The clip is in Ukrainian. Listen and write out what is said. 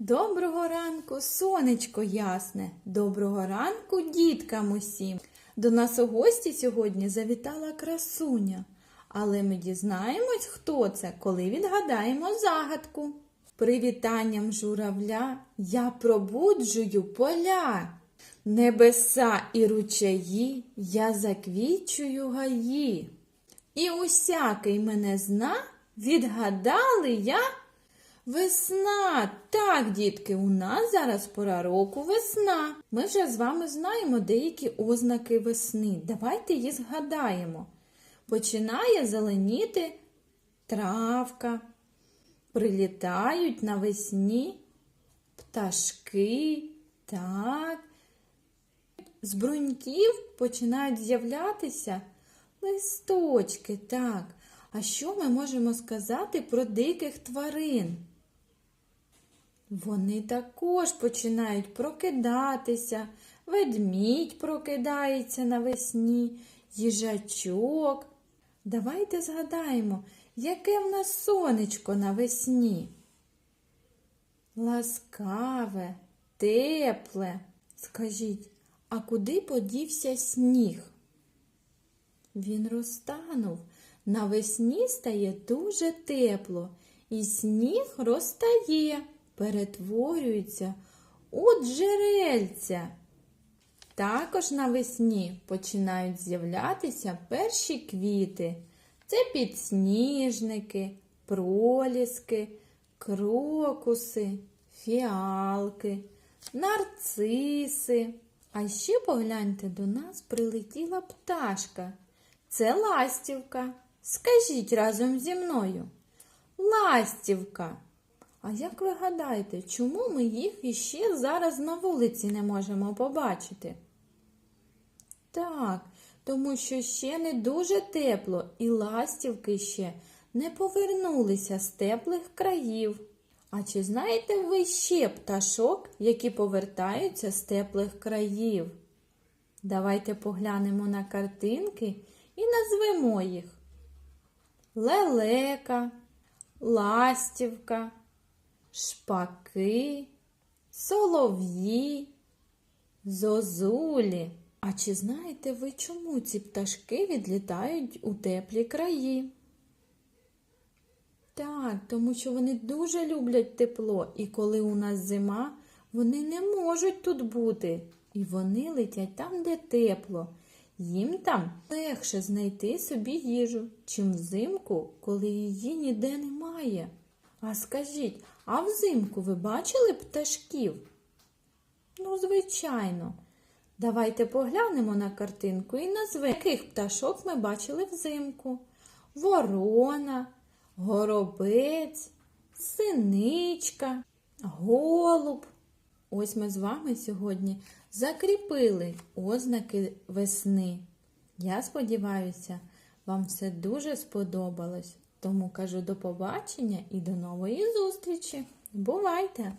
Доброго ранку, сонечко ясне. Доброго ранку, діткам усім. До нас у гості сьогодні завітала красуня. Але ми дізнаємось, хто це, коли відгадаємо загадку. Привітанням журавля я пробуджую поля. Небеса і ручаї я заквічую гаї. І усякий мене зна, відгадали я Весна! Так, дітки, у нас зараз пора року весна. Ми вже з вами знаємо деякі ознаки весни. Давайте їх згадаємо. Починає зеленіти травка, прилітають навесні пташки, так. З бруньків починають з'являтися листочки, так. А що ми можемо сказати про диких тварин? Вони також починають прокидатися, ведмідь прокидається навесні, їжачок. Давайте згадаємо, яке в нас сонечко навесні. Ласкаве, тепле. Скажіть, а куди подівся сніг? Він розтанув. Навесні стає дуже тепло, і сніг розтає, перетворюється у джерельця. Також навесні починають з'являтися перші квіти. Це підсніжники, проліски, крокуси, фіалки, нарциси. А ще погляньте, до нас прилетіла пташка. Це ластівка. Скажіть разом зі мною. Ластівка. А як ви гадаєте, чому ми їх іще зараз на вулиці не можемо побачити? Так, тому що ще не дуже тепло, і ластівки ще не повернулися з теплих країв. А чи знаєте ви ще пташок, які повертаються з теплих країв? Давайте поглянемо на картинки і назвемо їх лелека, ластівка, шпаки, солов'ї, зозулі. А чи знаєте ви, чому ці пташки відлітають у теплі краї? Так, тому що вони дуже люблять тепло, і коли у нас зима, вони не можуть тут бути. І вони летять там, де тепло. Їм там легше знайти собі їжу, чим взимку, коли її ніде немає. А скажіть, а взимку ви бачили пташків? Ну, звичайно. Давайте поглянемо на картинку і назвемо, яких пташок ми бачили взимку. Ворона, горобець, синичка, голуб. Ось ми з вами сьогодні закріпили ознаки весни. Я сподіваюся, вам все дуже сподобалось. Тому кажу до побачення і до нової зустрічі. Бувайте!